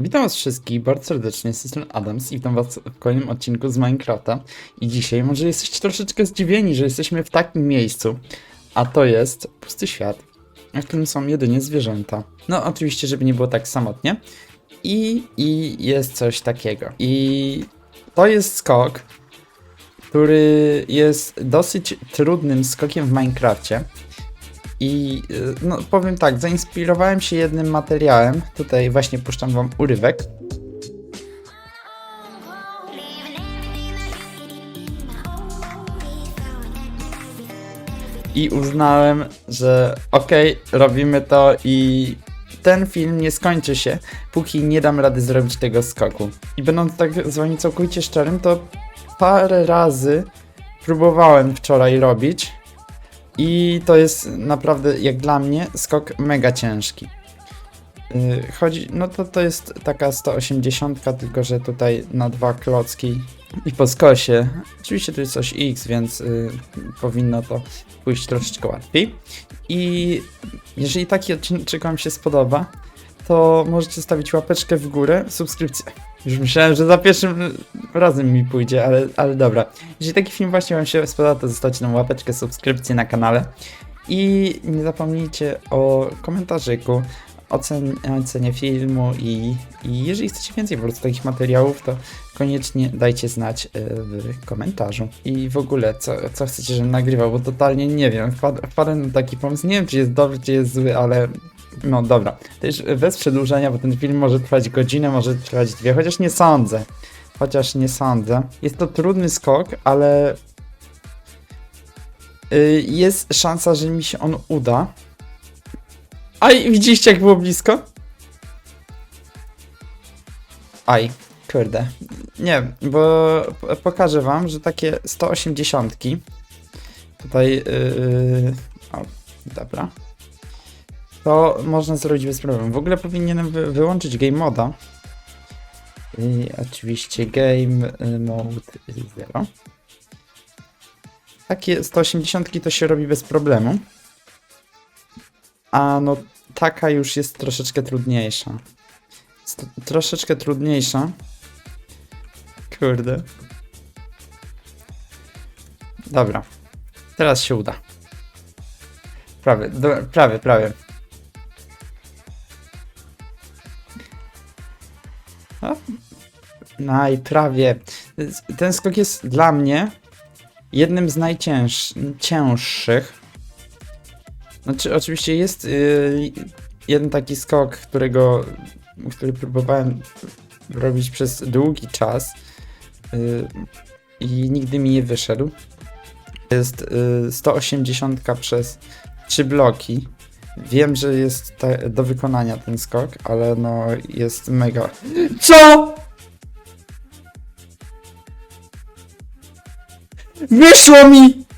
Witam was wszystkich bardzo serdecznie, strony Adams i witam was w kolejnym odcinku z Minecrafta. I dzisiaj może jesteście troszeczkę zdziwieni, że jesteśmy w takim miejscu, a to jest pusty świat, w którym są jedynie zwierzęta. No oczywiście, żeby nie było tak samotnie. I, i jest coś takiego. I to jest skok, który jest dosyć trudnym skokiem w Minecrafcie. I y, no, powiem tak, zainspirowałem się jednym materiałem. Tutaj właśnie puszczam wam urywek. I uznałem, że okej, robimy to i ten film nie skończy się, póki nie dam rady zrobić tego skoku. I będąc tak z wami całkowicie szczerym, to parę razy próbowałem wczoraj robić, i to jest naprawdę, jak dla mnie, skok mega ciężki. Yy, Chodzi, no to to jest taka 180, tylko że tutaj na dwa klocki i po skosie. Oczywiście tu jest coś X, więc yy, powinno to pójść troszeczkę łatwiej. I jeżeli taki odcinek Wam się spodoba, to możecie stawić łapeczkę w górę, subskrypcję. Już myślałem, że za pierwszym razem mi pójdzie, ale, ale dobra. Jeżeli taki film właśnie Wam się spodoba, to zostawcie nam łapeczkę, subskrypcję na kanale. I nie zapomnijcie o komentarzyku, ocen, ocenie filmu i, i jeżeli chcecie więcej po prostu takich materiałów, to koniecznie dajcie znać y, w komentarzu. I w ogóle, co, co chcecie, żebym nagrywał, bo totalnie nie wiem, wpad, wpadłem na taki pomysł, nie wiem czy jest dobry, czy jest zły, ale no dobra. Już bez przedłużenia, bo ten film może trwać godzinę, może trwać dwie, chociaż nie sądzę. Chociaż nie sądzę. Jest to trudny skok, ale y, jest szansa, że mi się on uda. Aj, widzieliście jak było blisko? Aj, kurde. Nie, bo pokażę wam, że takie 180 tutaj yy, o, dobra. To można zrobić bez problemu. W ogóle powinienem wy wyłączyć game moda. I oczywiście game y, mode 0. Takie 180 to się robi bez problemu. A no taka już jest troszeczkę trudniejsza. St troszeczkę trudniejsza. Kurde. Dobra. Teraz się uda. Prawie, do, prawie, prawie. No i. Ten skok jest dla mnie jednym z najcięższych. Znaczy, oczywiście jest yy, jeden taki skok, którego, który próbowałem robić przez długi czas yy, i nigdy mi nie wyszedł. Jest yy, 180 przez 3 bloki. Wiem, że jest ta, do wykonania ten skok, ale no jest mega. CO?! Wyszło mi!